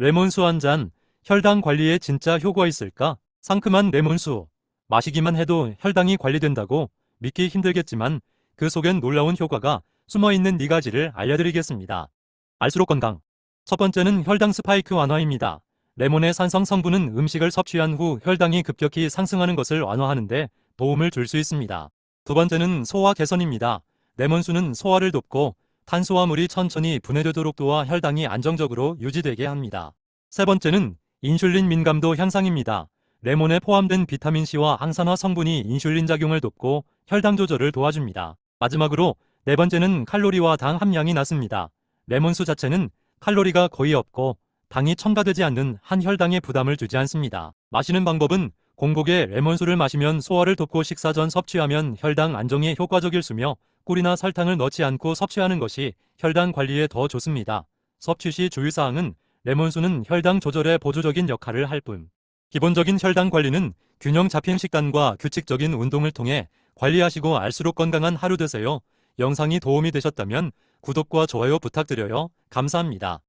레몬수 한 잔, 혈당 관리에 진짜 효과 있을까? 상큼한 레몬수. 마시기만 해도 혈당이 관리된다고 믿기 힘들겠지만 그 속엔 놀라운 효과가 숨어 있는 네 가지를 알려드리겠습니다. 알수록 건강. 첫 번째는 혈당 스파이크 완화입니다. 레몬의 산성 성분은 음식을 섭취한 후 혈당이 급격히 상승하는 것을 완화하는데 도움을 줄 수 있습니다. 두 번째는 소화 개선입니다. 레몬수는 소화를 돕고 탄수화물이 천천히 분해되도록 도와 혈당이 안정적으로 유지되게 합니다. 세 번째는 인슐린 민감도 향상입니다. 레몬에 포함된 비타민C와 항산화 성분이 인슐린 작용을 돕고 혈당 조절을 도와줍니다. 마지막으로 네 번째는 칼로리와 당 함량이 낮습니다. 레몬수 자체는 칼로리가 거의 없고 당이 첨가되지 않는 한 혈당에 부담을 주지 않습니다. 마시는 방법은 공복에 레몬수를 마시면 소화를 돕고 식사 전 섭취하면 혈당 안정에 효과적일 수며 꿀이나 설탕을 넣지 않고 섭취하는 것이 혈당 관리에 더 좋습니다. 섭취 시 주의사항은 레몬수는 혈당 조절에 보조적인 역할을 할 뿐. 기본적인 혈당 관리는 균형 잡힌 식단과 규칙적인 운동을 통해 관리하시고 알수록 건강한 하루 되세요. 영상이 도움이 되셨다면 구독과 좋아요 부탁드려요. 감사합니다.